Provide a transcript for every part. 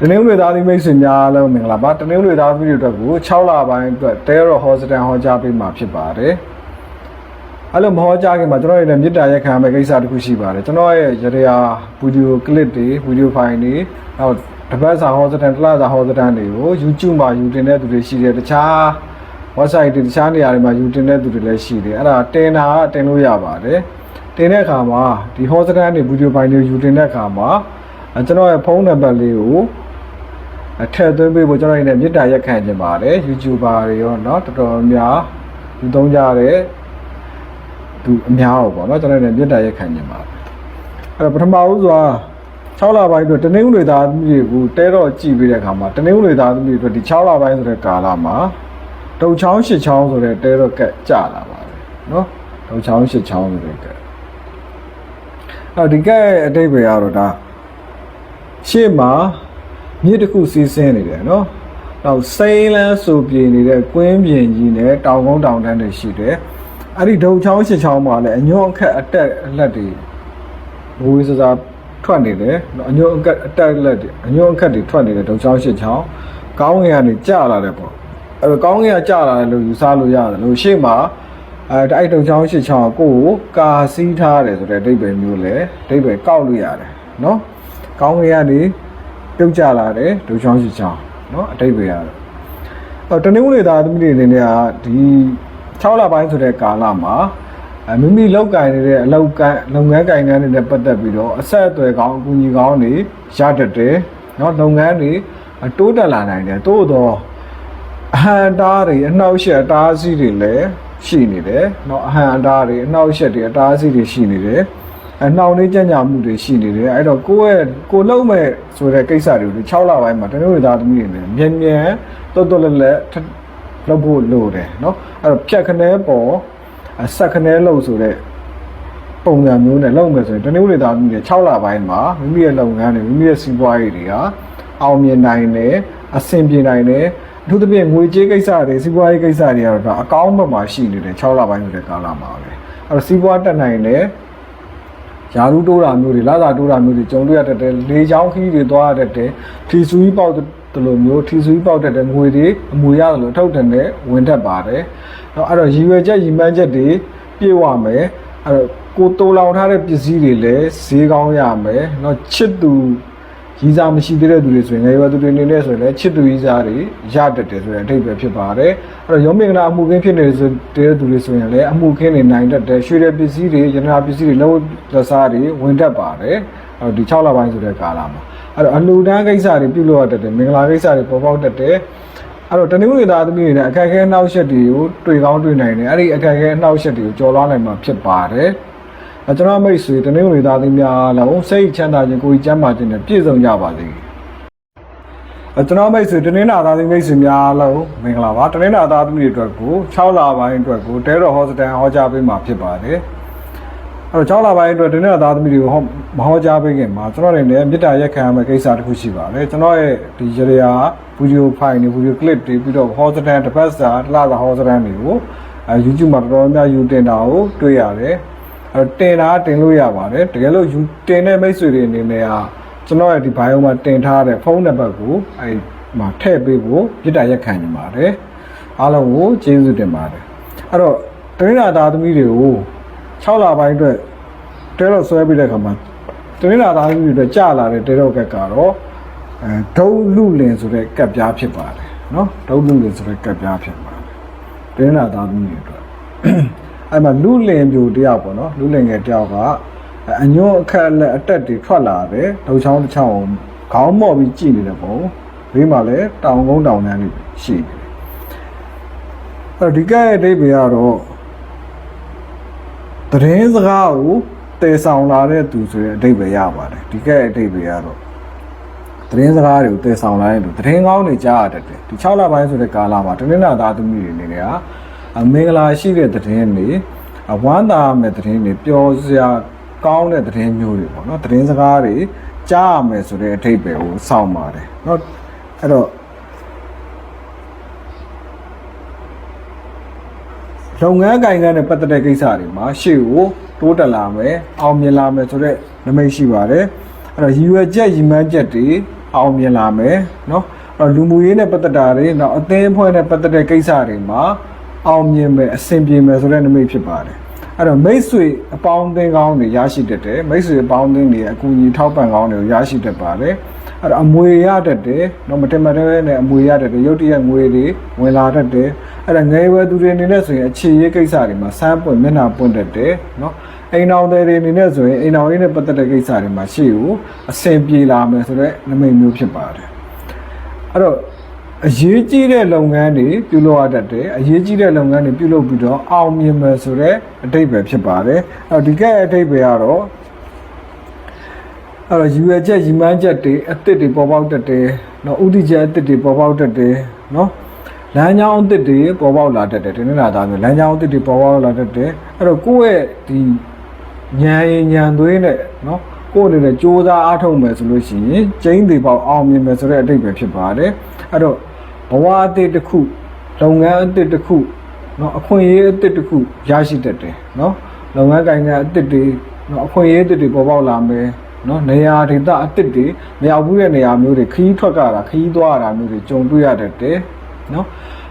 တနင်္ဂနွေသားသမီးမိတ်ဆွေများအားလုံးမင်္ဂလာပါတနင်္ဂနွေသားသမီးတွေအတွက်ကို6လပိုင်းအတွက်တဲရောဟောစတန်ဟောကြားပေးမှာဖြစ်ပါတယ်အဲ့လိုမဟောကြားခင်မှာကျွန်တော်ရဲ့မြေတားရက်ခံရမယ့်ကိစ္စတစ်ခုရှိပါတယ်ကျွန်တော်ရဲ့ရရဗီဒီယိုကလစ်တွေဗီဒီယိုဖိုင်တွေနောက်တပတ်စာဟောစတန်တစ်လစာဟောစတန်တွေကို YouTube မှာယူတင်တဲ့သူတွေရှိတယ်တခြား website တွေတခြားနေရာတွေမှာယူတင်တဲ့သူတွေလည်းရှိတယ်အဲ့ဒါတင်တာကတင်လို့ရပါတယ်တင်တဲ့အခါမှာဒီဟောစတန်တွေဗီဒီယိုဖိုင်တွေယူတင်တဲ့အခါမှာအဲကျွန်တော်ရဲ့ဖုန်းနံပါတ်လေးကို အထက်သွင်းပေးဖို့ကျွန်တော်တို့နဲ့မေတ္တာရက်ခံခြင်းပါတယ် YouTuber တွေရောเนาะတော်တော်များလူသုံးကြတဲ့သူအများတော့ပေါ့เนาะကျွန်တော်တို့နဲ့မေတ္တာရက်ခံခြင်းပါတယ်အဲ့တော့ပထမဦးစွာ6လပိုင်းအတွက်တနင်္ဂနွေသားသမီးတွေကိုတဲတော့ကြည်ပေးတဲ့အခါမှာတနင်္ဂနွေသားသမီးတွေအတွက်ဒီ6လပိုင်းဆိုတဲ့ကာလမှာတုံချောင်းရှစ်ချောင်းဆိုတဲ့တဲတော့ကက်ကြလာပါတယ်เนาะတုံချောင်းရှစ်ချောင်းဆိုတဲ့ကက်အဲ့ဒီကက်ရဲ့အတိတ်ပဲကတော့ဒါရှေ့မှာ မြစ်တစ်ခုစီးဆင်းနေတယ်နော်။နောက်စိမ်းလန်းဆိုပြေနေတဲ့ကွင်းပြင်ကြီးနဲ့တောင်ကုန်းတောင်တန်းတွေရှိတယ်။အဲ့ဒီဒုံချောင်းရှစ်ချောင်းမှာလည်းအညွန့်အခက်အတက်အလက်တွေဘိုးစစားထွက်နေတယ်။နော်အညွန့်အခက်အတက်အလက်တွေအညွန့်အခက်တွေထွက်နေတဲ့ဒုံချောင်းရှစ်ချောင်းကောင်းငင်ကနေကျလာတယ်ပေါ့။အဲ့တော့ကောင်းငင်ကကျလာတယ်လို့ယူဆလို့ရတယ်လို့ရှေ့မှာအဲတိုက်ဒုံချောင်းရှစ်ချောင်းကိုကိုကာစီးထားတယ်ဆိုတဲ့အဓိပ္ပာယ်မျိုးလေအဓိပ္ပာယ်ကောက်လို့ရတယ်နော်။ကောင်းငင်ကနေ ပြုတ်ကြလာတယ်ဒုချောင်းရှိချောင်းเนาะအတိတ်ပဲရတယ်အော်တနင်္ဂနွေသားသမီးတွေအနေနဲ့ကဒီ6လပိုင်းဆိုတဲ့ကာလမှာအမိမိလောက်ကင်နေတဲ့အလောက်ကလုပ်ငန်းကင်ငန်းတွေနဲ့ပတ်သက်ပြီးတော့အဆက်အသွယ်ကောင်းအကူအညီကောင်းတွေရတတ်တယ်เนาะလုပ်ငန်းတွေတိုးတက်လာနိုင်တယ်တိုးတော့အဟံတားတွေအနှောက်အယှက်အတားအဆီးတွေလည်းရှိနေတယ်เนาะအဟံအတားတွေအနှောက်အယှက်တွေအတားအဆီးတွေရှိနေတယ် အနှောင်လေးကြံ့ကြာမှုတွေရှိနေတယ်အဲ့တော့ကိုယ့်ရဲ့ကိုလုံးမဲ့ဆိုတဲ့ကိစ္စတွေကို6လပိုင်းမှာတနေ့ဝေသားသမီးတွေနဲ့မြန်မြန်တွတ်တွတ်လက်လက်ထလုပ်ဖို့လိုတယ်เนาะအဲ့တော့ဖြတ်ခနဲပေါ်အဆက်ခနဲလို့ဆိုတဲ့ပုံစံမျိုးနဲ့လုပ်မယ်ဆိုရင်တနေ့ဝေသားသမီးတွေ6လပိုင်းမှာမိမိရဲ့လုပ်ငန်းတွေမိမိရဲ့စီးပွားရေးတွေကအောင်မြင်နိုင်တယ်အဆင်ပြေနိုင်တယ်အထူးသဖြင့်ငွေကြေးကိစ္စတွေစီးပွားရေးကိစ္စတွေကတော့ဒါအကောင်းဘက်မှာရှိနေတယ်6လပိုင်းဆိုတဲ့ကာလမှာပဲအဲ့တော့စီးပွားတက်နိုင်တယ် ယာရုတိုးတာမျိုးတွေလာသာတိုးတာမျိုးတွေကြုံတွေ့ရတတ်တယ်လေချောင်းခီးတွေသွားရတတ်တယ်ထီဆူကြီးပေါက်တယ်လို့မျိုးထီဆူကြီးပေါက်တတ်တယ်ငွေတွေအမူရတယ်လို့ထုတ်တယ်နဲ့ဝင်တတ်ပါတယ်เนาะအဲ့တော့ရည်ရွယ်ချက်ရည်မှန်းချက်တွေပြည့်ဝမယ်အဲ့တော့ကိုတိုးလောင်ထားတဲ့ပစ္စည်းတွေလည်းဈေးကောင်းရမယ်เนาะချစ်သူ ရီးစားမရှိသေးတဲ့သူတွေဆိုရင်ငယ်ရွယ်သူတွေနေနေဆိုရင်လည်းချစ်သူရီးစားတွေရတတ်တယ်ဆိုတဲ့အထိပ္ပယ်ဖြစ်ပါတယ်အဲ့တော့ရောမင်္ဂလာအမှုခင်းဖြစ်နေတဲ့ဆိုတဲ့သူတွေဆိုရင်လည်းအမှုခင်းနေနိုင်တတ်တယ်ရွှေတဲ့ပစ္စည်းတွေရတနာပစ္စည်းတွေလုံးလက်စားတွေဝင်တတ်ပါတယ်အဲ့တော့ဒီ6လပိုင်းဆိုတဲ့ကာလမှာအဲ့တော့အလူတန်းကိစ္စတွေပြုလုပ်ရတတ်တယ်မင်္ဂလာကိစ္စတွေပေါ်ပေါက်တတ်တယ်အဲ့တော့တနင်္ဂနွေသားသမီးတွေနဲ့အခက်အခဲအနှောက်အယှက်တွေကိုတွေ့ကောင်းတွေ့နိုင်တယ်အဲ့ဒီအခက်အခဲအနှောက်အယှက်တွေကိုကျော်လွှားနိုင်မှာဖြစ်ပါတယ် အဲကျွန်တော်မိတ်ဆွေတနင်္ဂနွေသားသမီးများလုံးစိတ်ချမ်းသာခြင်းကိုယ်ကြီးကျန်းမာခြင်းနဲ့ပြည့်စုံကြပါစေအဲကျွန်တော်မိတ်ဆွေတနင်္လာသားသမီးမိတ်ဆွေများလုံးမင်္ဂလာပါတနင်္လာသားသမီးတွေအတွက်ကို6လပိုင်းအတွက်ကိုတဲတော်ဟောစတန်ဟောကြားပေးမှာဖြစ်ပါတယ်အဲ့တော့6လပိုင်းအတွက်တနင်္လာသားသမီးတွေကိုဟောမဟောကြားပေးခင်မှာကျွန်တော်တို့လည်းမေတ္တာရက်ခံရမယ့်ကိစ္စတစ်ခုရှိပါတယ်ကျွန်တော်ရဲ့ဒီရရာဗီဒီယိုဖိုင်တွေဗီဒီယိုကလစ်တွေပြီးတော့ဟောစတန်တစ်ပတ်စာတစ်လစာဟောစတန်တွေကိုအဲ YouTube မှာတော်တော်များယူတင်တာကိုတွေ့ရတယ် အဲ့တော့တင်တာတင်လို့ရပါတယ်တကယ်လို့ယူတင်တဲ့မိတ်ဆွေတွေအနေနဲ့ကကျွန်တော်ရဲ့ဒီ bio မှာတင်ထားတဲ့ဖုန်းနံပါတ်ကိုအဲမှာထည့်ပေးဖို့မေတ္တာရက်ခံနေပါတယ်အားလုံးကိုကျေးဇူးတင်ပါတယ်အဲ့တော့တနင်္လာသားသမီးတွေကို6လပိုင်းအတွက်တဲတော့ဆွဲပြီးတဲ့အခါမှာတနင်္လာသားသမီးတွေအတွက်ကြာလာတဲ့တဲတော့ကက်ကတော့အဲဒုံလူလင်ဆိုတဲ့ကက်ပြားဖြစ်ပါတယ်နော်ဒုံလူလင်ဆိုတဲ့ကက်ပြားဖြစ်ပါတယ်တနင်္လာသားသမီးတွေအတွက် အဲ့မှာလူလင်ပြိုတယောက်ပေါ့နော်လူလင်ငယ်တယောက်ကအညွန့်အခက်အလက်အတက်တွေထွက်လာတယ်ဒုံချောင်းတစ်ချောင်းခေါင်းမော့ပြီးကြည်နေတဲ့ပုံဘေးမှာလည်းတောင်ကုန်းတောင်တန်းလေးရှိတယ်အဲ့တော့ဒီကဲ့ရဲ့အဓိပ္ပာယ်ကတော့သတင်းစကားကိုတည်ဆောင်လာတဲ့သူဆိုတဲ့အဓိပ္ပာယ်ရပါတယ်ဒီကဲ့ရဲ့အဓိပ္ပာယ်ကတော့သတင်းစကားတွေကိုတည်ဆောင်လာတဲ့သူသတင်းကောင်းတွေကြားရတတ်တယ်ဒီ6လပိုင်းဆိုတဲ့ကာလမှာတနင်္လာသားသမီးတွေအနေနဲ့ကအ မင်္ဂလာရှိတဲ့သတင်းတွေအဝမ်းသာမဲ့သတင်းတွေပျော်စရာကောင်းတဲ့သတင်းမျိုးတွေပေါ့နော်သတင်းစကားတွေကြားရမယ်ဆိုတဲ့အဓိပ္ပာယ်ကိုစောင့်ပါတယ်เนาะအဲ့တော့ လုပ်ငန်းကိုင်ငန်းနဲ့ပတ်သက်တဲ့ကိစ္စတွေမှာရှေ့ကိုတိုးတက်လာမယ်အောင်မြင်လာမယ်ဆိုတော့နမိတ်ရှိပါတယ်အဲ့တော့ရည်ရွယ်ချက်ရည်မှန်းချက်တွေ အောင်မြင်လာမယ်เนาะအဲ့တော့လူမှုရေးနဲ့ပတ်သက်တာတွေနောက်အသင်းအဖွဲ့နဲ့ပတ်သက်တဲ့ကိစ္စတွေမှာ အောင်မြင်မယ်အဆင်ပြေမယ်ဆိုတဲ့နမိတ်ဖြစ်ပါတယ်အဲ့တော့မိတ်ဆွေအပေါင်းအသင်းကောင်းတွေရရှိတတ်တယ်မိတ်ဆွေအပေါင်းအသင်းတွေအကူအညီထောက်ပံ့ကောင်းတွေကိုရရှိတတ်ပါတယ်အဲ့တော့အမွေရတတ်တယ်နော်မတင်မတဲ့နဲ့အမွေရတတ်တယ်ရုတ်တရက်ငွေတွေဝင်လာတတ်တယ်အဲ့ဒါငယ်ရွယ်သူတွေအနေနဲ့ဆိုရင်အခြေရေးကိစ္စတွေမှာစမ်းပွင့်မျက်နှာပွင့်တတ်တယ်နော်အိမ်အောင်တွေအနေနဲ့ဆိုရင်အိမ်အောင်ရေးနဲ့ပတ်သက်တဲ့ကိစ္စတွေမှာရှေ့ကိုအဆင်ပြေလာမယ်ဆိုတော့နမိတ်မျိုးဖြစ်ပါတယ်အဲ့တော့ အရေးကြီးတဲ့လုပ်ငန်းတွေပြုလုပ်ရတတ်တယ်အရေးကြီးတဲ့လုပ်ငန်းတွေပြုလုပ်ပြီးတော့အောင်မြင်မယ်ဆိုတဲ့အတိတ်ပဲဖြစ်ပါတယ်အဲ့တော့ဒီကဲအတိတ်ပဲကတော့အဲ့တော့ယူရချက်ရီမန်းချက်တွေအသစ်တွေပေါ်ပေါက်တတ်တယ်နော်ဥတီချက်အသစ်တွေပေါ်ပေါက်တတ်တယ်နော်လမ်းကြောင်းအသစ်တွေပေါ်ပေါက်လာတတ်တယ်ဒီနေ့လာသားမျိုးလမ်းကြောင်းအသစ်တွေပေါ်ပေါက်လာတတ်တယ်အဲ့တော့ကိုယ့်ရဲ့ဒီညံရင်ညံသွေးနဲ့နော် ကိုယ့်အနေနဲ့စ조사အားထုတ်မယ်ဆိုလို့ရှိရင်ကျင်းသေးပေါက်အောင်မြင်မယ်ဆိုတဲ့အတိတ်ပဲဖြစ်ပါတယ်အဲ့တော့ဘဝအသစ်တစ်ခုလုပ်ငန်းအသစ်တစ်ခုနော်အခွင့်အရေးအသစ်တစ်ခုရရှိတတ်တယ်နော်လုပ်ငန်းကိုင်ကအသစ်တွေနော်အခွင့်အရေးအသစ်တွေပေါ်ပေါက်လာမယ်နော်နေရာဒေသအစ်စ်တွေမရောက်ဘူးတဲ့နေရာမျိုးတွေခီးထွက်ကြတာခီးသွားတာမျိုးတွေကြုံတွေ့ရတတ်တယ်နော်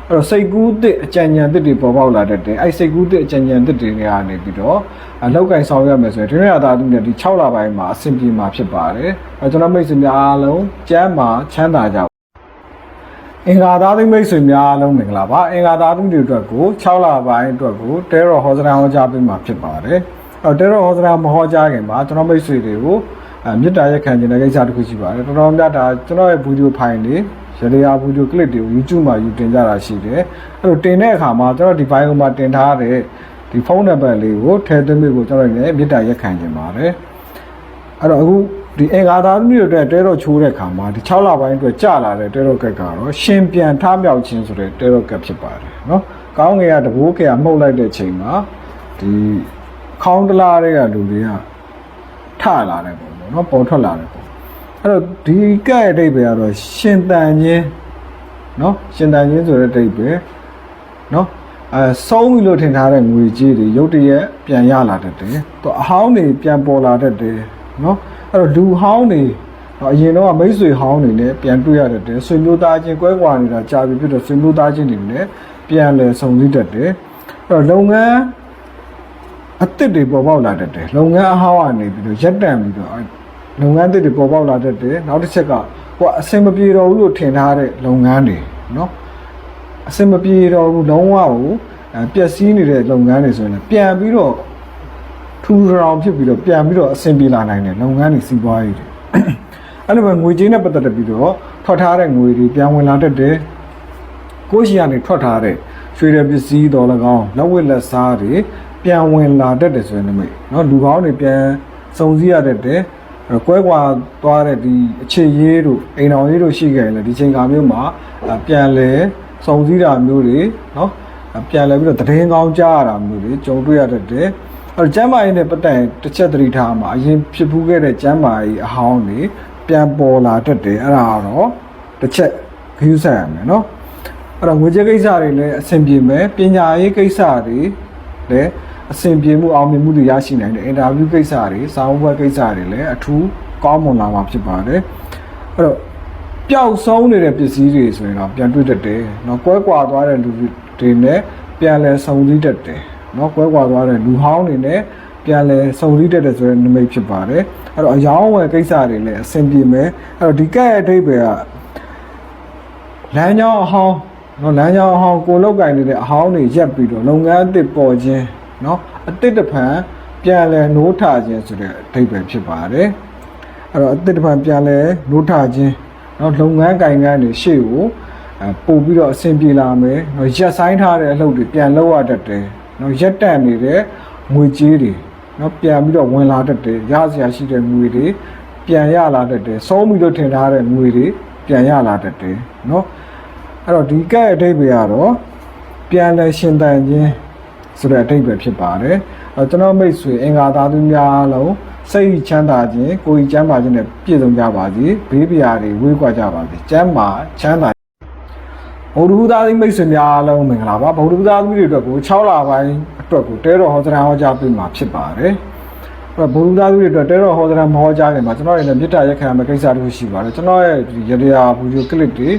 အဲ့တော့စိတ်ကူးတစ်အကြံဉာဏ်တစ်တွေပေါ်ပေါက်လာတတ်တယ်အဲ့စိတ်ကူးတစ်အကြံဉာဏ်တစ်တွေကနေပြီးတော့အလောက်ကင်ဆောင်ရမယ်ဆိုရင်ဒီနေ့ရတာသူနဲ့ဒီ6လပိုင်းမှာအဆင်ပြေမှာဖြစ်ပါတယ်အဲကျွန်တော်မိတ်ဆွေများအားလုံးကျမ်းမာချမ်းသာကြပါအင်္ဂါသားသိမိတ်ဆွေများအားလုံးမင်္ဂလာပါအင်္ဂါသားသူတွေအတွက်ကို6လပိုင်းအတွက်ကိုတဲရောဟောစရန်ဟောကြားပေးမှာဖြစ်ပါတယ်အဲ့တော့တဲရောဟောစရန်မဟောကြားခင်မှာကျွန်တော်မိတ်ဆွေတွေကိုအဲမေတ္တာရက်ခံခြင်းတဲ့ကိစ္စတစ်ခုရှိပါတယ်တော်တော်များများဒါကျွန်တော်ရဲ့ဗီဒီယိုဖိုင်လေး ရလျာဗီဒီယိုကလစ်တွေကို YouTube မှာယူတင်ကြတာရှိတယ်အဲ့လိုတင်တဲ့အခါမှာကျွန်တော်ဒီဘိုင်းမှာတင်ထားတဲ့ဒီဖုန်းနံပါတ်လေးကိုထည့်သွင်းပြီးကိုကျွန်တော်လည်းမေတ္တာရက်ခံခြင်းပါတယ်အဲ့တော့အခုဒီအင်္ဂါသားမျိုးတွေအတွက်တဲတော့ချိုးတဲ့ခါမှာဒီ6လပိုင်းအတွက်ကြာလာတဲ့တဲတော့ကက်ကတော့ရှင်ပြန်ထားမြောက်ခြင်းဆိုတဲ့တဲတော့ကက်ဖြစ်ပါတယ်เนาะကောင်းငယ်ကတဘိုးကကမှုတ်လိုက်တဲ့ချိန်မှာဒီခေါင်းတလားတွေကလူတွေကထလာတယ်ပေါ့เนาะပေါ်ထွက်လာတယ်ပေါ့ အဲ့တော့ဒီကက်ရဲ့အဓိပ္ပာယ်ကတော့ရှင်တန်ခြင်းเนาะရှင်တန်ခြင်းဆိုတဲ့အဓိပ္ပာယ်เนาะအဲဆုံးပြီလို့ထင်ထားတဲ့ငွေကြေးတွေရုတ်တရက်ပြန်ရလာတတ်တယ်။သူအဟောင်းတွေပြန်ပေါ်လာတတ်တယ်နော်။အဲ့တော့လူဟောင်းတွေတော့အရင်တော့မိတ်ဆွေဟောင်းတွေနဲ့ပြန်တွေ့ရတတ်တယ်။ဆွေမျိုးသားချင်းကွဲကွာနေတာကြာပြီဖြစ်တော့ဆွေမျိုးသားချင်းတွေနဲ့ပြန်လဲဆုံစည်းတတ်တယ်။အဲ့တော့လုပ်ငန်းအသစ်တွေပေါ်ပေါက်လာတတ်တယ်။လုပ်ငန်းအဟောင်းကနေပြီးတော့ရက်တန့်ပြီးတော့အဲ့ လုပ်ငန်းသစ်တွေပေါ်ပေါက်လာတတ်တယ်နောက်တစ်ချက်ကကိုကအဆင်မပြေတော့ဘူးလို့ထင်ထားတဲ့လုပ်ငန်းတွေနော်အဆင်မပြေတော့ဘူးလုံးဝကိုပျက်စီးနေတဲ့လုပ်ငန်းတွေဆိုရင်ပြန်ပြီးတော့ထူထောင်ဖြစ်ပြီးတော့ပြန်ပြီးတော့အဆင်ပြေလာနိုင်တယ်လုပ်ငန်းတွေစီးပွားရေးတွေအဲ့လိုပဲငွေကြေးနဲ့ပတ်သက်ပြီးတော့ထွက်ထားတဲ့ငွေတွေပြန်ဝင်လာတတ်တယ်ကိုရှိရနေထွက်ထားတဲ့ရွှေရပစ္စည်းတော်၎င်းလက်ဝတ်လက်စားတွေပြန်ဝင်လာတတ်တယ်ဆိုရင်လည်းနော်လူကောင်းတွေပြန်စုံစည်းရတတ်တယ် အဲ့ကွဲကွာသွားတဲ့ဒီအခြေရေးတို့အိမ်တော်ရေးတို့ရှိခဲ့ရင်လည်းဒီချိန်ခါမျိုးမှာပြန်လဲစုံစည်းတာမျိုးတွေနော်ပြန်လဲပြီးတော့တည်င်းကောင်းကြားရတာမျိုးတွေကြုံတွေ့ရတတ်တယ်အဲ့ကျမ်းမာရေးနဲ့ပတ်သက်တစ်ချက်သတိထားမှာအရင်ဖြစ်ပူးခဲ့တဲ့ကျမ်းမာရေးအဟောင်းတွေပြန်ပေါ်လာတတ်တယ်အဲ့ဒါတော့တစ်ချက်ဂရုစိုက်ရမယ်နော်အဲ့တော့ငွေကြေးကိစ္စတွေလည်းအဆင်ပြေမယ်ပညာရေးကိစ္စတွေလည်း အဆင်ပြေမှုအောင်မြင်မှုတွေရရှိနိုင်တယ်အင်တာဗျူးကိစ္စတွေစာအုပ်ဘွဲကိစ္စတွေလည်းအထူးကောင်းမွန်လာမှာဖြစ်ပါတယ်အဲ့တော့ပျောက်ဆုံးနေတဲ့ပစ္စည်းတွေဆိုရင်တော့ပြန်တွေ့တတ်တယ်เนาะကွဲကွာသွားတဲ့လူတွေနဲ့ပြန်လဲစုံစည်းတတ်တယ်เนาะကွဲကွာသွားတဲ့လူဟောင်းတွေနဲ့ပြန်လဲစုံစည်းတတ်တယ်ဆိုတဲ့နမိတ်ဖြစ်ပါတယ်အဲ့တော့အယောင်းဝယ်ကိစ္စတွေလည်းအဆင်ပြေမယ်အဲ့တော့ဒီကဲ့ရဲ့အဓိပ္ပာယ်က လမ်းကြောင်းအဟောင်းနော်လမ်းကြောင်းအဟောင်းကိုလောက်ကင်နေတဲ့အဟောင်းတွေရက်ပြီးတော့လုပ်ငန်းအသစ်ပေါ်ခြင်း နော်အသစ်တစ်ဖန်ပြန်လဲနိုးထခြင်းဆိုတဲ့အဓိပ္ပာယ်ဖြစ်ပါတယ်အဲ့တော့အသစ်တစ်ဖန်ပြန်လဲနိုးထခြင်းနော်လုပ်ငန်းကင်ကန်းတွေရှေ့ကိုအဲပို့ပြီးတော့အဆင်ပြေလာမယ်နော်ရက်ဆိုင်ထားတဲ့အလုပ်တွေပြန်လုပ်ရတတ်တယ်နော်ရက်တန့်နေတဲ့ငွေကြေးတွေနော်ပြန်ပြီးတော့ဝင်လာတတ်တယ်ရစရာရှိတဲ့ငွေတွေပြန်ရလာတတ်တယ်ဆုံးပြီးတော့ထင်ထားတဲ့ငွေတွေပြန်ရလာတတ်တယ်နော်အဲ့တော့ဒီကဲ့အဓိပ္ပာယ်ကတော့ပြန်လဲရှင်တန်ခြင်း ဆိုတဲ့အဓိပ္ပာယ်ဖြစ်ပါတယ်။အဲကျွန်တော်မိတ်ဆွေအင်္ဂါသားသူများလုံးစိတ်ချမ်းသာခြင်းကိုယ်ကြီးချမ်းသာခြင်းနဲ့ပြည့်စုံကြပါစေ။ဘေးပရာတွေဝေးကွာကြပါစေ။ကျမ်းမာချမ်းသာဘုဒ္ဓဘုရားသီမိတ်ဆွေများအားလုံးမင်္ဂလာပါဘုဒ္ဓဘုရားသီတွေအတွက်ကို6လပိုင်းအတွက်ကိုတဲတော်ဟောစရာဟောကြားပေးမှာဖြစ်ပါတယ်။အအဲ့တော့ဘုရားသူတွေအတွက်တဲတော်ဟောဒရာမဟောကြားခင်မှာကျွန်တော်ရဲ့မြစ်တာရက်ခံရမယ့်ကိစ္စတစ်ခုရှိပါတယ်ကျွန်တော်ရဲ့ဒီရတရားဗီဒီယိုကလစ်တွေ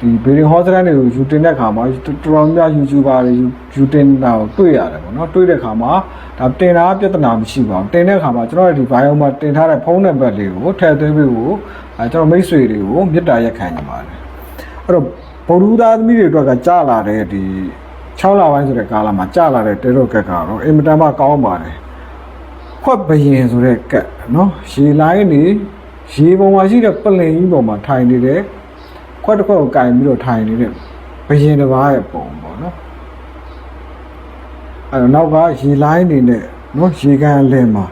ဒီဗီဒီယိုဟောဒရာတွေကိုယူတင်တဲ့အခါမှာတော်တော်များ YouTuber တွေယူတင်တာကိုတွေ့ရတယ်ပေါ့နော်တွေ့တဲ့အခါမှာဒါတင်တာပြဿနာမရှိပါဘူးတင်တဲ့အခါမှာကျွန်တော်ရဲ့ဒီ bio မှာတင်ထားတဲ့ဖုန်းနံပါတ်လေးကိုထည့်သွင်းပြီးကိုအဲကျွန်တော်မိတ်ဆွေတွေကိုမြစ်တာရက်ခံနေပါတယ်အဲ့တော့ဗုဒ္ဓသားသမီးတွေအတွက်ကကြာလာတဲ့ဒီ6လပိုင်းဆိုတဲ့ကာလမှာကြာလာတဲ့တဲတော်ကက်ကတော့အင်မတန်မှကောင်းပါတယ်ခွက်ဘယင်ဆိုတဲ့ကတ်နော်ရေလိုင်းနေရေပေါ်မှာရှိတဲ့ပလင်ကြီးပေါ်မှာထိုင်နေတဲ့ ခွက်တစ်ခွက်ကိုကင်ပြီးတော့ထိုင်နေတဲ့ဘရင်တစ်ပါးရဲ့ပုံပေါ့နော်အဲ့တော့နောက်ကရေလိုင်းနေတဲ့နော်ရေကန်အလင်းမှာ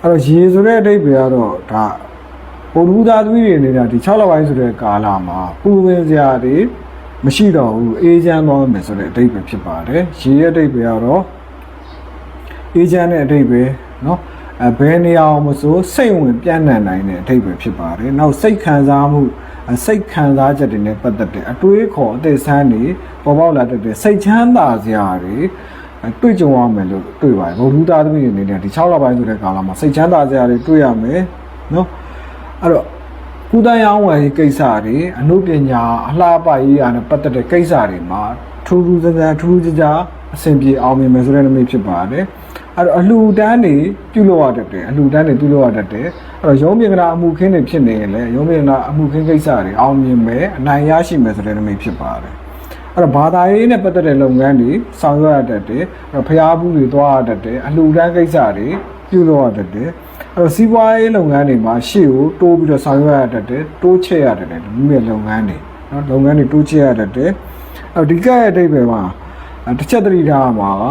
အဲ့တော့ရေဆိုတဲ့အဓိပ္ပာယ်ကတော့ဒါဟိုလူသားသမီးတွေနေတာဒီ6လပိုင်းဆိုတဲ့ကာလမှာပူပင်စရာတွေမရှိတော့ဘူးအေဂျန်သွားမယ်ဆိုတဲ့အဓိပ္ပာယ်ဖြစ်ပါတယ်ရေရဲ့အဓိပ္ပာယ်ကတော့အေဂျန်ရဲ့အဓိပ္ပာယ်နော်အဲဘယ်နေရာမဆိုစိတ်ဝင်ပြန့်နှံ့နိုင်တဲ့အဓိပ္ပာယ်ဖြစ်ပါတယ်နောက်စိတ်ခံစားမှု စိတ်ခံစားချက်တွေနဲ့ပတ်သက်တဲ့အတွေးခေါ်အသက်ဆန်းတွေပေါ်ပေါက်လာတဲ့စိတ်ချမ်းသာစရာတွေတွေ့ကြုံရမယ်လို့တွေ့ပါတယ်ဘုရားသားသမီးတွေအနေနဲ့ဒီ6လပိုင်းဆိုတဲ့ကာလမှာစိတ်ချမ်းသာစရာတွေတွေ့ရမယ်နော်အဲ့တော့ကုသရောင်းဝယ်ကိစ္စတွေအမှုပညာအလှပရေးရာနဲ့ပတ်သက်တဲ့ကိစ္စတွေမှာထူးထူးခြားခြားထူးထူးခြားခြားအဆင်ပြေအောင်မြင်မယ်ဆိုတဲ့နမိတ်ဖြစ်ပါတယ်။ အဲ့တော့အလှူဒန်းတွေပြုလုပ်ရတတ်တယ်အလှူဒန်းတွေပြုလုပ်ရတတ်တယ်။အဲ့တော့ရုံးမြင်ကနာအမှုခင်းတွေဖြစ်နေရင်လည်းရုံးမြင်ကနာအမှုခင်းကိစ္စတွေအောင်မြင်မယ်အနိုင်ရရှိမယ်ဆိုတဲ့နမိတ်ဖြစ်ပါတယ်။အဲ့တော့ဘာသာရေးနဲ့ပတ်သက်တဲ့လုပ်ငန်းတွေဆောင်ရွက်ရတတ်တယ်။အဲ့တော့ဖျားဘူးတွေသွားရတတ်တယ်အလှူဒန်းကိစ္စတွေပြုလုပ်ရတတ်တယ်။အဲ့တော့စီးပွားရေးလုပ်ငန်းတွေမှာရှေ့ကိုတိုးပြီးတော့ဆောင်ရွက်ရတတ်တယ်တိုးချဲ့ရတတ်တယ်ဒီမဲ့လုပ်ငန်းတွေနော်လုပ်ငန်းတွေတိုးချဲ့ရတတ်တယ်။အဲ့တော့ဒီကရဲ့အဓိပ္ပာယ်မှာအဲ တစ်ချက်သတိထားမှာက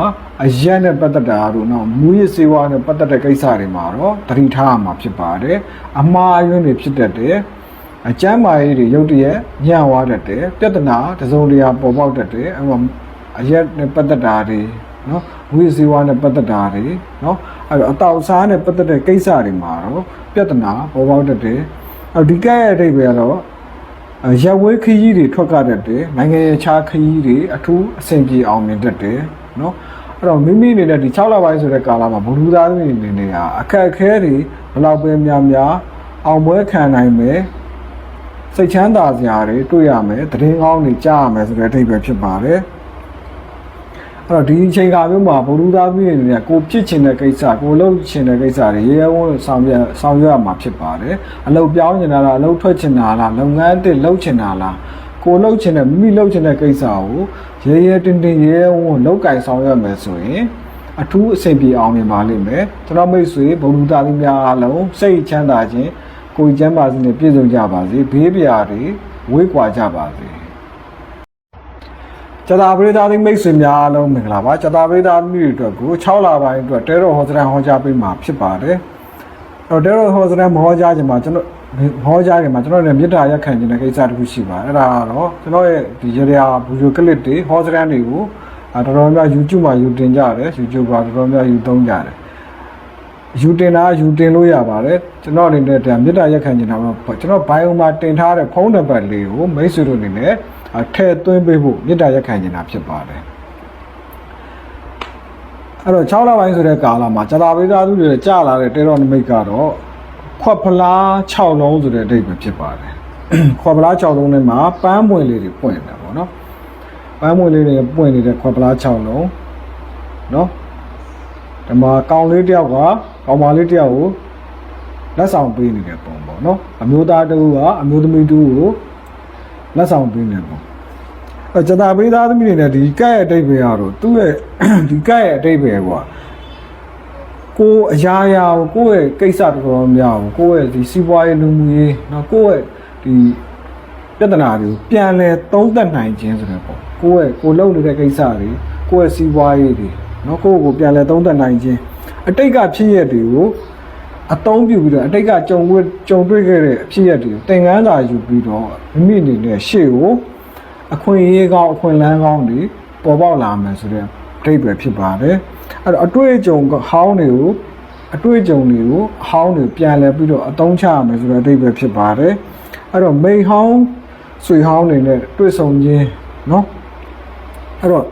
အရက်နဲ့ပတ်သက်တာတို့နော်မူရစ်စေဝါနဲ့ပတ်သက်တဲ့ကိစ္စတွေမှာတော့သတိထားရမှာဖြစ်ပါတယ်။အမှားအယွင်းတွေဖြစ်တတ်တယ်။အကျမ်းမာရေးတွေရုတ်တရက်ညံ့သွားတတ်တယ်။ပြဿနာတစ်စုံတစ်ရာပေါ်ပေါက်တတ်တယ်။အဲ့မှာအရက်နဲ့ပတ်သက်တာတွေနော်ဝိဇေဝါနဲ့ပတ်သက်တာတွေနော်အဲ့တော့အတောက်စားနဲ့ပတ်သက်တဲ့ကိစ္စတွေမှာတော့ပြဿနာပေါ်ပေါက်တတ်တယ်အဲ့ဒီကဲရဲ့အဓိပ္ပာယ်ကတော့ ရက်ဝဲခရီးတွေထွက်ကြတတ်တယ်နိုင်ငံရဲ့ခြားခရီးတွေအထူးအဆင်ပြေအောင်မြင်တတ်တယ်နော်အဲ့တော့မိမိအနေနဲ့ဒီ6လပိုင်းဆိုတဲ့ကာလမှာဘုလူသားတွေအနေနဲ့အခက်အခဲတွေဘယ်လောက်ပဲများများအောင်ပွဲခံနိုင်မယ်စိတ်ချမ်းသာစရာတွေတွေ့ရမယ်သတင်းကောင်းတွေကြားရမယ်ဆိုတဲ့အဓိပ္ပာယ်ဖြစ်ပါတယ် အဲ့တော့ဒီအချိန်ခါမျိုးမှာဘုလူသားပြည်အနေနဲ့ကိုဖြစ်ချင်တဲ့ကိစ္စကိုလုပ်ချင်တဲ့ကိစ္စတွေရေရဲဝန်းဆောင်ရွက်ဆောင်ရွက်ရမှာဖြစ်ပါတယ်အလုပ်ပြောင်းချင်တာလားအလုပ်ထွက်ချင်တာလားလုပ်ငန်းအသစ်လုပ်ချင်တာလားကိုလုပ်ချင်တဲ့မိမိလုပ်ချင်တဲ့ကိစ္စကိုရေရဲတင်းတင်းရေရဲဝန်းလောက်ကင်ဆောင်ရွက်မယ်ဆိုရင်အထူးအဆင်ပြေအောင်မြင်ပါလိမ့်မယ်ကျွန်တော်မိတ်ဆွေဘုလူသားများအားလုံးစိတ်ချမ်းသာခြင်းကိုယ်ကျမ်းပါစေနဲ့ပြည့်စုံကြပါစေဘေးပြာတွေဝေးကွာကြပါစေ ကျတာပရိသတ်မိတ်ဆွေများအားလုံးမင်္ဂလာပါကျတာပရိသတ်မျိုးတွေအတွက်ကို6လပိုင်းအတွက်တဲတော်ဟောစရန်ဟောကြားပေးမှာဖြစ်ပါတယ်အဲ့တော့တဲတော်ဟောစရန်မဟောကြားခြင်းမှာကျွန်တော်ဟောကြားခြင်းမှာကျွန်တော်လည်းမေတ္တာရက်ခံခြင်းတဲ့ကိစ္စတစ်ခုရှိပါတယ်အဲ့ဒါကတော့ကျွန်တော်ရဲ့ဒီရရာဗီဒီယိုကလစ်တွေဟောစရန်တွေကိုတော်တော်များ YouTube မှာယူတင်ကြတယ် YouTube မှာတော်တော်များယူသုံးကြတယ်ယူတင်တာယူတင်လို့ရပါတယ်ကျွန်တော်အနေနဲ့ဒါမေတ္တာရက်ခံခြင်းတော့ကျွန်တော် bio မှာတင်ထားတဲ့ဖုန်းနံပါတ်လေးကိုမိတ်ဆွေတို့အနေနဲ့ ထည့်သွင်းပေးဖို့မေတ္တာရက်ခံခြင်းတာဖြစ်ပါတယ်အဲ့တော့6လပိုင်းဆိုတဲ့ကာလမှာဇတာပိသားသူတွေကြာလာတဲ့တဲတော်နမိတ်ကတော့ခွက်ဖလား6လုံးဆိုတဲ့အဓိပ္ပာယ်ဖြစ်ပါတယ်ခွက်ဖလား6လုံးထဲမှာပန်းပွင့်လေးတွေပွင့်တယ်ပေါ့နော်ပန်းပွင့်လေးတွေပွင့်နေတဲ့ခွက်ဖလား6လုံးနော်ဒီမှာကောင်လေးတယောက်ကကောင်မလေးတယောက်ကိုလက်ဆောင်ပေးနေတဲ့ပုံပေါ့နော်အမျိုးသားတူကအမျိုးသမီးတူကို လက်ဆောင်ပေးနေပုံအဲကျတာပေးသားသမီးတွေနဲ့ဒီကက်ရဲ့အတိတ်ပဲရတော့သူ့ရဲ့ဒီကက်ရဲ့အတိတ်ပဲကွာကိုအရာရာကိုကိုယ့်ရဲ့ကိစ္စတော်တော်များကိုကိုယ့်ရဲ့ဒီစီးပွားရေးလူမှုရေးနော်ကိုယ့်ရဲ့ဒီပြဿနာတွေကိုပြန်လဲသုံးသပ်နိုင်ခြင်းဆိုတဲ့ပေါ့ကိုယ့်ရဲ့ကိုလုပ်နေတဲ့ကိစ္စတွေကိုယ့်ရဲ့စီးပွားရေးတွေနော်ကိုယ့်ကိုပြန်လဲသုံးသပ်နိုင်ခြင်းအတိတ်ကဖြစ်ရတွေကို အသုံးပြုပြီးတော့အတိတ်ကကြုံတွေ့ကြုံတွေ့ခဲ့တဲ့အဖြစ်ရတွေကိုသင်ခန်းစာယူပြီးတော့မိမိအနေနဲ့ရှေ့ကိုအခွင့်အရေးကောင်းအခွင့်အလမ်းကောင်းတွေပေါ်ပေါက်လာမယ်ဆိုတဲ့အဓိပ္ပာယ်ဖြစ်ပါတယ်အဲ့တော့အတွေ့အကြုံဟောင်းတွေကိုအတွေ့အကြုံတွေကိုအဟောင်းတွေပြန်လဲပြီးတော့အသုံးချရမယ်ဆိုတဲ့အဓိပ္ပာယ်ဖြစ်ပါတယ်အဲ့တော့မိန်ဟောင်းဆွေဟောင်းတွေနဲ့တွေ့ဆုံခြင်းเนาะအဲ့တော့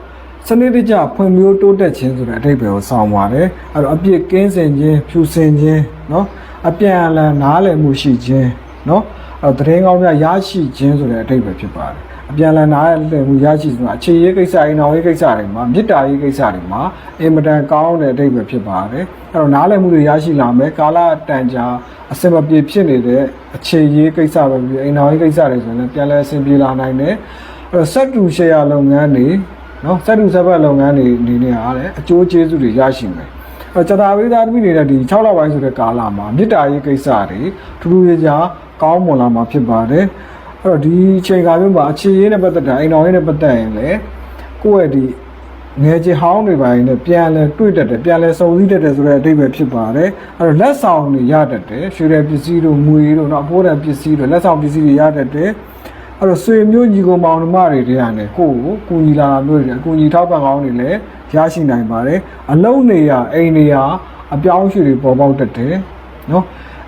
စနစ်တကျဖွံ့ဖြိုးတိုးတက်ခြင်းဆိုတဲ့အဓိပ္ပာယ်ကိုဆောင်ပါတယ်အဲ့တော့အပြစ်ကင်းစင်ခြင်းဖြူစင်ခြင်းเนาะအပြန်အလှန်နားလည်မှုရှိခြင်းเนาะအဲ့တော့သတင်းကောင်းများရရှိခြင်းဆိုတဲ့အဓိပ္ပာယ်ဖြစ်ပါတယ်အပြန်အလှန်နားလည်မှုရရှိဆိုတာအခြေရေးကိစ္စအိမ်တော်ရေးကိစ္စတွေမှာမေတ္တာရေးကိစ္စတွေမှာအင်မတန်ကောင်းတဲ့အဓိပ္ပာယ်ဖြစ်ပါတယ်အဲ့တော့နားလည်မှုတွေရရှိလာမယ်ကာလတန်ကြာအစင်မပြေဖြစ်နေတဲ့အခြေရေးကိစ္စပဲပြီးအိမ်တော်ရေးကိစ္စတွေဆိုရင်လည်းပြန်လည်အဆင်ပြေလာနိုင်တယ်အဲ့တော့စက်တူရှယ်ယာလုပ်ငန်းတွေ နော်စက်တူစက်ပတ်လုပ်ငန်းတွေအနေနဲ့အားလည်းအကျိုးကျေးဇူးတွေရရှိမယ်အဲကျတာဝိသားသမီးတွေနဲ့ဒီ6လပိုင်းဆိုတဲ့ကာလမှာမေတ္တာရေးကိစ္စတွေထူးထူးခြားခြားကောင်းမွန်လာမှာဖြစ်ပါတယ်အဲ့တော့ဒီအချိန်ကာလမျိုးမှာအခြေရေးနဲ့ပတ်သက်တာအိမ်တော်ရေးနဲ့ပတ်သက်ရင်လည်းကိုယ့်ရဲ့ဒီငယ်ချင်ဟောင်းတွေပိုင်းနဲ့ပြန်လဲတွေ့တတ်တယ်ပြန်လဲစုံစည်းတတ်တယ်ဆိုတဲ့အဓိပ္ပာယ်ဖြစ်ပါတယ်အဲ့တော့လက်ဆောင်တွေရတတ်တယ်ရွှေရယ်ပစ္စည်းတို့ငွေတို့နော်အဖိုးတန်ပစ္စည်းတို့လက်ဆောင်ပစ္စည်းတွေရတတ်တယ် အဲ့တော့ဆွေမျိုးညီကိုမောင်နှမတွေတည်းကနေကိုယ့်ကိုကူညီလာတာမျိုးတွေအကူညီထောက်ပံ့ကောင်းတွေလည်းရရှိနိုင်ပါတယ်အလုံးနေရအိမ်နေရအပြောင်းအရွှေ့တွေပေါ်ပေါက်တတ်တယ်နော်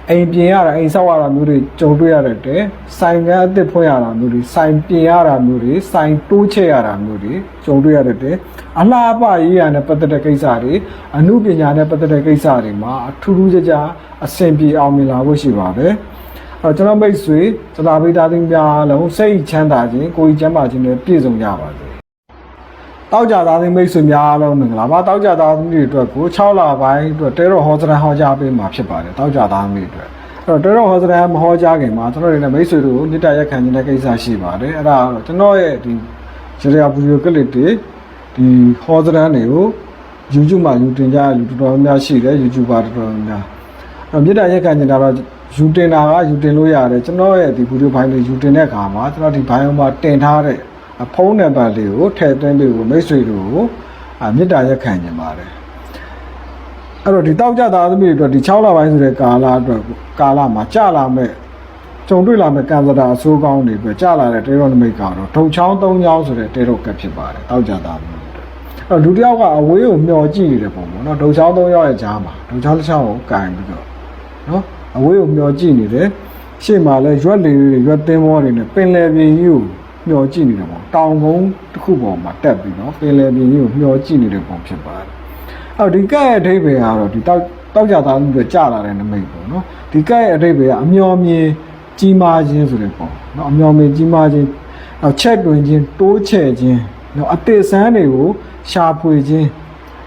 အိမ်ပြင်ရတာအိမ်ဆောက်ရတာမျိုးတွေကြုံတွေ့ရတတ်တယ်ဆိုင်ကအသစ်ဖွင့်ရတာမျိုးတွေဆိုင်ပြင်ရတာမျိုးတွေဆိုင်တိုးချဲ့ရတာမျိုးတွေကြုံတွေ့ရတတ်တယ်အလားအပရေးရနဲ့ပတ်သက်တဲ့ကိစ္စတွေအမှုပညာနဲ့ပတ်သက်တဲ့ကိစ္စတွေမှာအထူးထူးခြားခြားအဆင်ပြေအောင်မြင်လာဖို့ရှိပါတယ်အဲ့ တော့ကျွန်တော်မိတ်ဆွေသတာပိတာသိမ်းပြားလုံးစိတ်ချမ်းသာခြင်းကိုယ်ကြီးချမ်းသာခြင်းနဲ့ပြည့်စုံကြပါစေ။တောက်ကြသားသိမ်းမိတ်ဆွေများအားလုံးမင်္ဂလာပါတောက်ကြသားသမီးတွေအတွက်ကို6လပိုင်းအတွက်တဲတော်ဟောစရန်ဟောကြားပေးမှာဖြစ်ပါတယ်တောက်ကြသားသမီးတွေအတွက်အဲ့တော့တဲတော်ဟောစရန်မဟောကြားခင်မှာကျွန်တော်တို့နဲ့မိတ်ဆွေတို့ကိုမေတ္တာရက်ခံခြင်းတဲ့ကိစ္စရှိပါတယ်အဲ့ဒါကတော့ကျွန်တော်ရဲ့ဒီရရဗီဒီယိုကလစ်တွေဒီဟောစရန်တွေကို YouTube မှာယူတင်ကြတဲ့လူတော်တော်များများရှိတယ် YouTuber တော်တော်များများအဲ့မြေတားရက်ခံနေတာတော့ ယူတင်တာကယူတင်လို့ရတယ်ကျွန်တော်ရဲ့ဒီဗီဒီယိုဖိုင်လေးယူတင်တဲ့အခါမှာကျွန်တော်ဒီဘိုင်ယုံမှာတင်ထားတဲ့ဖုန်းနံပါတ်လေးကိုထည့်သွင်းပေးဖို့မိတ်ဆွေတို့ကိုအမြေတားရက်ခံနေပါတယ်အဲ့တော့ဒီတောက်ကြသားသမီးတွေအတွက်ဒီ6လပိုင်းဆိုတဲ့ကာလအတွက်ကာလမှာကြာလာမဲ့ကြုံတွေ့လာမဲ့ကံစတာအဆိုးကောင်းတွေအတွက်ကြာလာတဲ့တေရောနမိတ်ကတော့ထုံချောင်း၃ချောင်းဆိုတဲ့တေရောကပ်ဖြစ်ပါတယ်တောက်ကြသားသမီးတွေအတွက်အဲ့တော့လူတစ်ယောက်ကအဝေးကိုမျောကြည့်နေတဲ့ပုံပေါ့နော်ဒုံချောင်း၃ယောက်ရဲ့ကြားမှာဒုံချောင်းတစ်ချောင်းကိုကန်ပြီးတော့နော် အဝေးကိုမျောကြည့်နေတယ်ရှေ့မှာလည်းရွက်လေတွေရွက်သင်းဘောတွေနဲ့ပင်လယ်ပြင်ကြီးကိုမျောကြည့်နေတာပေါ့တောင်ကုန်းတစ်ခုပေါ်မှာတက်ပြီးတော့ပင်လယ်ပြင်ကြီးကိုမျောကြည့်နေတဲ့ပုံဖြစ်ပါတယ်အော်ဒီကဲ့အထိပ္ပယ်ကတော့ဒီတောက်တောက်ကြသားလူတွေကြာလာတဲ့နမိတ်ပေါ့နော်ဒီကဲ့အထိပ္ပယ်ကအမျောမြင်ကြီးမားခြင်းဆိုတဲ့ပုံနော်အမျောမြင်ကြီးမားခြင်းနောက်ချက်တွင်ခြင်းတိုးချဲ့ခြင်းနော်အသေးစမ်းတွေကိုရှာဖွေခြင်း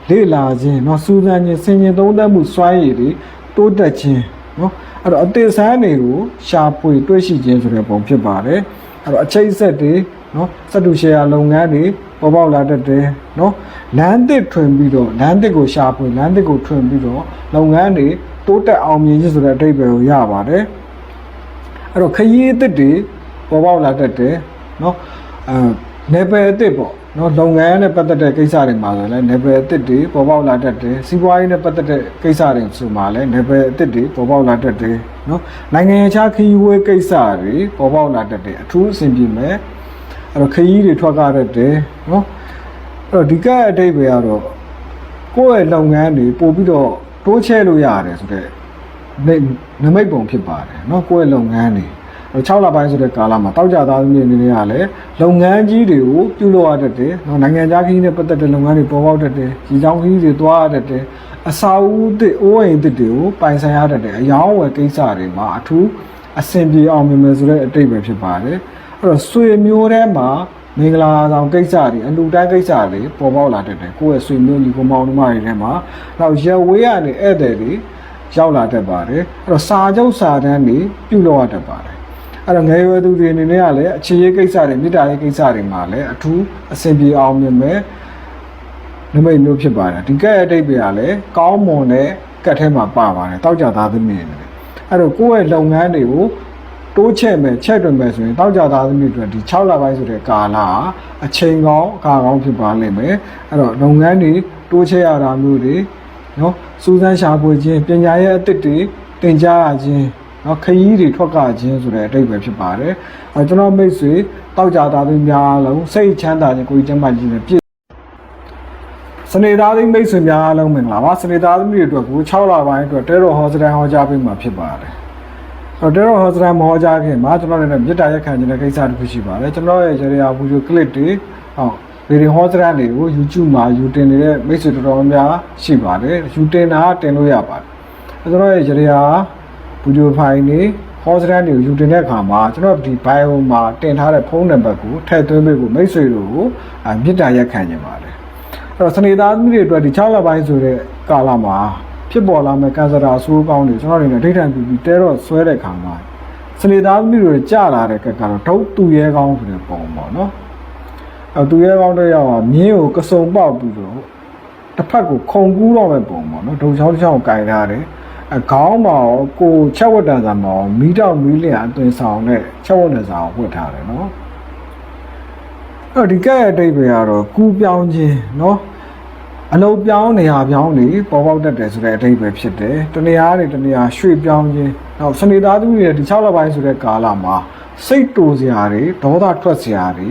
လေ့လာခြင်းနော်စူးစမ်းခြင်းဆင်ခြင်သုံးသပ်မှုစွမ်းရည်တွေတိုးတက်ခြင်း နော်အဲ့တော့အသေးစမ်းတွေကိုရှာဖွေတွေ့ရှိခြင်းဆိုတဲ့ပုံဖြစ်ပါတယ်အဲ့တော့အချိတ်ဆက်တွေနော်စတုရှယ်ယာလုပ်ငန်းတွေပေါ်ပေါက်လာတတ်တယ်နော်လမ်းသစ်ထွင်ပြီးတော့လမ်းသစ်ကိုရှာဖွေလမ်းသစ်ကိုထွင်ပြီးတော့လုပ်ငန်းတွေတိုးတက်အောင်မြင်ခြင်းဆိုတဲ့အဓိပ္ပာယ်ကိုရပါတယ်အဲ့တော့ခရီးအသစ်တွေပေါ်ပေါက်လာတတ်တယ်နော်အဲ level အသစ်ပေါ့ နော်လုပ်ငန်းနဲ့ပတ်သက်တဲ့ကိစ္စတွေမှာဆိုလည်း level အသစ်တွေပေါ်ပေါက်လာတတ်တယ်စီးပွားရေးနဲ့ပတ်သက်တဲ့ကိစ္စတွေဆိုမှာလည်း level အသစ်တွေပေါ်ပေါက်လာတတ်တယ်နော်နိုင်ငံခြားခရီးဝေးကိစ္စတွေပေါ်ပေါက်လာတတ်တယ်အထူးအဆင်ပြေမယ်အဲ့တော့ခရီးတွေထွက်ကားတတ်တယ်နော်အဲ့တော့ဒီကအတိတ်ပဲကတော့ကိုယ့်ရဲ့လုပ်ငန်းတွေပို့ပြီးတော့တိုးချဲ့လို့ရတယ်ဆိုတဲ့နမိတ်ပုံဖြစ်ပါတယ်နော်ကိုယ့်ရဲ့လုပ်ငန်းတွေ 6လပိုင်းဆိုတဲ့ကာလမှာတောက်ကြသားသမီးတွေအနေနဲ့ကလည်းလုပ်ငန်းကြီးတွေကိုပြုလုပ်ရတတ်တယ်နော်နိုင်ငံခြားခီးနဲ့ပတ်သက်တဲ့လုပ်ငန်းတွေပေါ်ပေါက်တတ်တယ်ရည်ကြောင်းခီးတွေသွားရတတ်တယ်အစာအုပ်အသစ်အိုးအိမ်အသစ်တွေကိုပိုင်ဆိုင်ရတတ်တယ်အယောင်းဝယ်ကိစ္စတွေမှာအထူးအဆင်ပြေအောင်မြင်မယ်ဆိုတဲ့အတိတ်ပဲဖြစ်ပါတယ်အဲ့တော့ဆွေမျိုးထဲမှာမင်္ဂလာဆောင်ကိစ္စတွေအလူတိုင်းကိစ္စတွေပေါ်ပေါက်လာတတ်တယ်ကိုယ့်ရဲ့ဆွေမျိုးညီကောင်မောင်နှမတွေထဲမှာနောက်ရဝေးရနေဧည့်သည်တွေရောက်လာတတ်ပါတယ်အဲ့တော့စာချုပ်စာတမ်းတွေပြုလုပ်ရတတ်ပါတယ် အဲ့တော့ငယ်ရွယ်သူတွေအနေနဲ့ကလည်းအခြေရေးကိစ္စတွေမြေတားရေးကိစ္စတွေမှာလည်းအထူးအဆင်ပြေအောင်မြင်မဲ့နမိတ်မျိုးဖြစ်ပါတယ်ဒီကဲ့ရဲ့အတိတ်တွေကလည်းကောင်းမွန်တဲ့ကတ်ထဲမှာပါပါတယ်တောက်ကြသားသမီးတွေနဲ့အဲ့တော့ကိုယ့်ရဲ့လုပ်ငန်းတွေကိုတိုးချဲ့မယ်ချက်တွင်မယ်ဆိုရင်တောက်ကြသားသမီးတွေဒီ6လပိုင်းဆိုတဲ့ကာလဟာအချိန်ကောင်းအခါကောင်းဖြစ်ပါလိမ့်မယ်အဲ့တော့လုပ်ငန်းတွေတိုးချဲ့ရတာမျိုးတွေနော်စူးစမ်းရှာဖွေခြင်းပညာရဲ့အသစ်တွေသင်ကြားရခြင်း နော်ခရီးတွေထွက်ကခြင်းဆိုတဲ့အတိတ်ပဲဖြစ်ပါတယ်အဲကျွန်တော်မိတ်ဆွေတောက်ကြသားသူများလုံးစိတ်ချမ်းသာခြင်းကိုယ်ကျမ်းမာခြင်းနဲ့ပြည့်စနေသားသမီးမိတ်ဆွေများအားလုံးမင်္ဂလာပါစနေသားသမီးတွေအတွက်ကို6လပိုင်းအတွက်တဲတော်ဟောစတန်ဟောကြားပေးမှာဖြစ်ပါတယ်အဲ့တော့တဲတော်ဟောစတန်မဟောကြားခင်မှာကျွန်တော်လည်းမေတ္တာရက်ခံခြင်းတဲ့ကိစ္စတစ်ခုရှိပါတယ်ကျွန်တော်ရဲ့ရေရာဗီဒီယိုကလစ်တွေဟောဗီဒီယိုဟောစရန်တွေကို YouTube မှာယူတင်နေတဲ့မိတ်ဆွေတော်တော်များများရှိပါတယ်ယူတင်တာတင်လို့ရပါတယ်အဲကျွန်တော်ရဲ့ရေရာ ဗီဒီယိုဖိုင်တွေဟောစရန်တွေကိုယူတင်တဲ့အခါမှာကျွန်တော်ဒီ bio မှာတင်ထားတဲ့ဖုန်းနံပါတ်ကိုထည့်သွင်းပေးဖို့မိတ်ဆွေတို့ကိုအမြစ်တာရက်ခံနေပါတယ်အဲ့တော့စနေသားသမီးတွေအတွက်ဒီ6လပိုင်းဆိုတဲ့ကာလမှာဖြစ်ပေါ်လာမဲ့ကန်ဆာတာအဆိုးကောင်းတွေကျွန်တော်တို့နေဒိဋ္ဌံပြပြီးတဲတော့ဆွဲတဲ့ခါမှာစနေသားသမီးတွေကြာလာတဲ့ကက်ကတော့ဒုတ်သူရဲကောင်းဆိုတဲ့ပုံပေါ့နော်အဲသူရဲကောင်းတဲ့ရောက်မြင်းကိုကစုံပေါက်ပြီးတော့တစ်ဖက်ကိုခုံကူးတော့မဲ့ပုံပေါ့နော်ဒုံချောင်းတစ်ချောင်းကိုကင်ထားတယ် အခေါင်းမှာရောကိုချက်ဝတ်တန်စာမှာရောမီးတောက်မီးလျံအသွင်ဆောင်နဲ့ချက်ဝတ်တန်စာကိုဝတ်ထားတယ်နော်အဲ့တော့ဒီကက်ရဲ့အတိတ်ပဲကတော့ကူပြောင်းခြင်းနော်အလုံးပြောင်းနေရာပြောင်းနေပေါ်ပေါက်တတ်တယ်ဆိုတဲ့အတိတ်ပဲဖြစ်တယ်တနေရာနေတနေရာရွှေ့ပြောင်းခြင်းနောက်စနေသားသမီးတွေဒီ6လပိုင်းဆိုတဲ့ကာလမှာစိတ်တူစရာတွေဒေါသထွက်စရာတွေ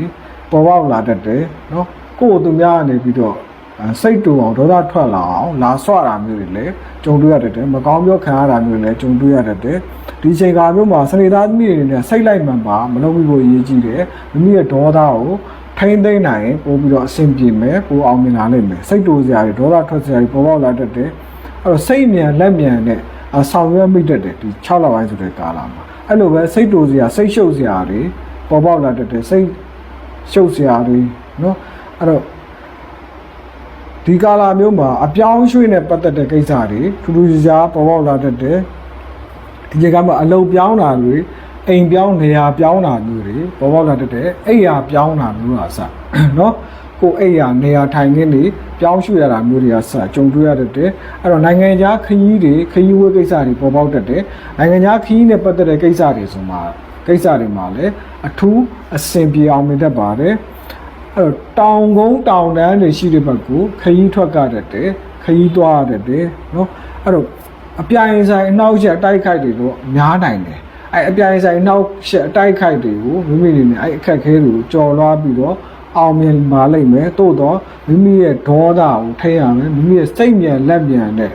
ပေါ်ပေါက်လာတတ်တယ်နော်ကိုယ်သူများကနေပြီးတော့အဲ စိတ်တူအောင်ဒေါသထွက်လာအောင်လာဆွတာမျိုးတွေလည်းကြုံတွေ့ရတတ်တယ်မကောင်းပြောခံရတာမျိုးတွေလည်းကြုံတွေ့ရတတ်တယ်ဒီချိန်ကာမျိုးမှာစနေသားသမီးတွေနဲ့စိတ်လိုက်မှန်ပါမလုပ်ဘူးလို့အရေးကြီးတယ်မိမိရဲ့ဒေါသကိုထိမ့်သိမ့်နိုင်ရင်ပို့ပြီးတော့အဆင်ပြေမယ်ပိုအောင်မြင်လာနိုင်မယ်စိတ်တူစရာတွေဒေါသထွက်စရာတွေပေါ်ပေါက်လာတတ်တယ်အဲ့တော့စိတ်မြန်လက်မြန်နဲ့အဆောင်ရွက်မိတတ်တယ်ဒီ6လပိုင်းဆိုတဲ့ကာလမှာအဲ့လိုပဲစိတ်တူစရာစိတ်ရှုပ်စရာတွေပေါ်ပေါက်လာတတ်တယ်စိတ်ရှုပ်စရာတွေနော်အဲ့တော့ ဒီကာလမျိုးမှာအပြောင်းရွှေ့နဲ့ပတ်သက်တဲ့ကိစ္စတွေထူးထူးခြားခြားပေါ်ပေါက်လာတတ်တယ်ဒီချိန်ကမှအလုပ်ပြောင်းတာတွေအိမ်ပြောင်းနေရာပြောင်းတာမျိုးတွေပေါ်ပေါက်လာတတ်တယ်အိမ်ရာပြောင်းတာမျိုးဟာစနော်ကိုယ်အိမ်ရာနေရာထိုင်ခင်းတွေပြောင်းရွှေ့ရတာမျိုးတွေကစကြုံတွေ့ရတတ်တယ်အဲ့တော့နိုင်ငံခြားခရီးတွေခရီးဝဲကိစ္စတွေပေါ်ပေါက်တတ်တယ်နိုင်ငံခြားခရီးနဲ့ပတ်သက်တဲ့ကိစ္စတွေဆိုမှကိစ္စတွေမှာလည်းအထူးအဆင်ပြေအောင်မြင်တတ်ပါတယ် အဲ့တော့တောင်ကုန်းတောင်တန်းတွေရှိတဲ့ဘက်ကိုခရီးထွက်ကတတ်တယ်ခရီးသွားရတတ်တယ်နော်အဲ့တော့အပြိုင်ဆိုင်အနောက်ချက်အတိုက်ခိုက်တွေတော့များနိုင်တယ်အဲ့အပြိုင်ဆိုင်နောက်ချက်အတိုက်ခိုက်တွေကိုမိမိအနေနဲ့အဲ့အခက်အခဲတွေကိုကြော်လွှားပြီးတော့အောင်မြင်ပါလိမ့်မယ်သို့တော့မိမိရဲ့ဒေါသကိုထိန်းရမယ်မိမိရဲ့စိတ်မြန်လက်မြန်နဲ့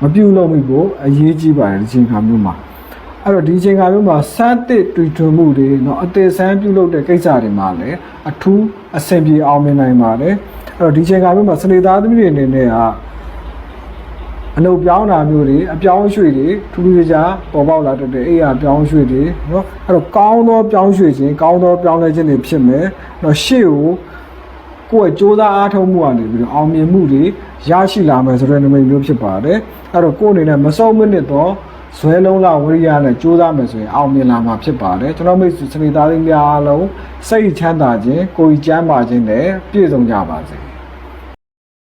မပြုတ်လို့မိဖို့အရေးကြီးပါတယ်ဒီချိန်ခါမျိုးမှာ အဲ့တော့ဒီချိန်ခါမျိုးမှာစမ်းသစ်တွေ့ထွင်မှုတွေเนาะအသေးစမ်းပြုလုပ်တဲ့ကိစ္စတွေမှာလည်းအထူးအဆင်ပြေအောင်မြင်နိုင်ပါတယ်အဲ့တော့ဒီချိန်ခါမျိုးမှာစနေသားသမီးတွေအနေနဲ့ကအလုပ်ပြောင်းတာမျိုးတွေအပြောင်းအရွှေ့တွေထူးထူးခြားခြားပေါ်ပေါက်လာတတ်တဲ့အိယာပြောင်းရွှေ့တွေเนาะအဲ့တော့ကောင်းသောပြောင်းရွှေ့ခြင်းကောင်းသောပြောင်းလဲခြင်းတွေဖြစ်မယ်เนาะရှေ့ကိုကိုယ့်ရဲ့စ조사အားထုတ်မှုကနေပြီးတော့အောင်မြင်မှုတွေရရှိလာမယ်ဆိုတဲ့နမိတ်မျိုးဖြစ်ပါတယ်အဲ့တော့ကိုယ့်အနေနဲ့မဆုံးမနစ်တော့ ဇွဲလုံးလာဝိရိယနဲ့စ조사မယ်ဆိုရင်အောင်မြင်လာမှာဖြစ်ပါတယ်ကျွန်တော်မိတ်ဆွေစနေသားလေးများအားလုံးစိတ်ချမ်းသာခြင်းကိုယ်ကြီးကျမ်းပါခြင်းနဲ့ပြည့်စုံကြပါစေ